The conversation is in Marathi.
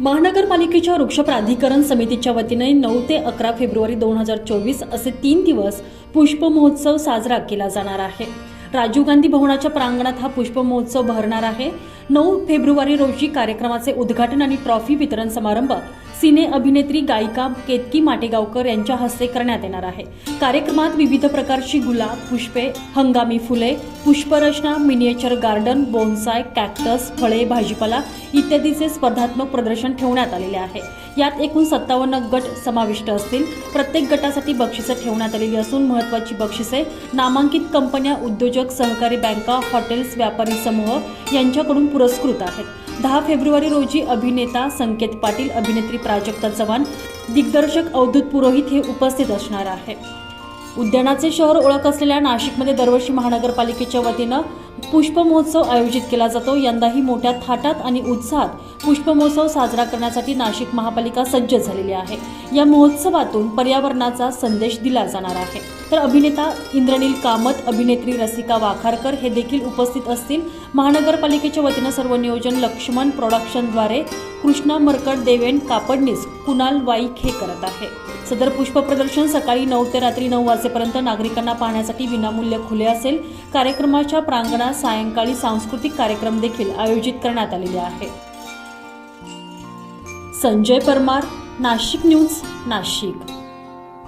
महानगरपालिकेच्या वृक्ष प्राधिकरण समितीच्या वतीने नऊ ते अकरा फेब्रुवारी दोन हजार चोवीस असे तीन दिवस पुष्प महोत्सव साजरा केला जाणार आहे. राजीव गांधी भवनाच्या प्रांगणात हा पुष्प महोत्सव भरणार आहे. नऊ फेब्रुवारी रोजी कार्यक्रमाचे उद्घाटन आणि ट्रॉफी वितरण समारंभ सिने अभिनेत्री गायिका केतकी माटेगावकर यांच्या हस्ते करण्यात येणार आहे. कार्यक्रमात विविध प्रकारची गुलाब पुष्पे हंगामी फुले पुष्परचना मिनिएचर गार्डन बोनसाय कॅक्टस फळे भाजीपाला इत्यादीचे स्पर्धात्मक प्रदर्शन ठेवण्यात आलेले आहे. यात एकूण सत्तावन्न गट समाविष्ट असतील. प्रत्येक गटासाठी बक्षिसं ठेवण्यात आलेली असून महत्त्वाची बक्षिसे नामांकित कंपन्या उद्योजक सहकारी बँका हॉटेल्स व्यापारी समूह यांच्याकडून पुरस्कृत आहेत. दहा फेब्रुवारी रोजी अभिनेता संकेत पाटील अभिनेत्री प्राजक्ता चव्हाण दिग्दर्शक अवधूत पुरोहित हे उपस्थित असणार आहे उद्यानाचे शहर ओळख असलेल्या नाशिकमध्ये दरवर्षी महानगरपालिकेच्या वतीनं पुष्पमहोत्सव आयोजित केला जातो. यंदाही मोठ्या थाटात आणि उत्साहात पुष्पमहोत्सव साजरा करण्यासाठी नाशिक महापालिका सज्ज झालेली आहे. या महोत्सवातून पर्यावरणाचा संदेश दिला जाणार आहे. तर अभिनेता इंद्रनील कामत अभिनेत्री रसिका वाखारकर हे देखील उपस्थित असतील. महानगरपालिकेच्या वतीनं सर्व नियोजन लक्ष्मण प्रोडक्शनद्वारे कृष्णा मरकट देवेन कापडनीस कुणाल वाईक हे करत आहे. सदर पुष्प प्रदर्शन सकाळी नऊ ते रात्री नऊ वाजेपर्यंत नागरिकांना पाहण्यासाठी विनामूल्य खुले असेल. कार्यक्रमाच्या प्रांगणात सायंकाळी सांस्कृतिक कार्यक्रम देखील आयोजित करण्यात आलेले आहे संजय परमार नाशिक न्यूज नाशिक.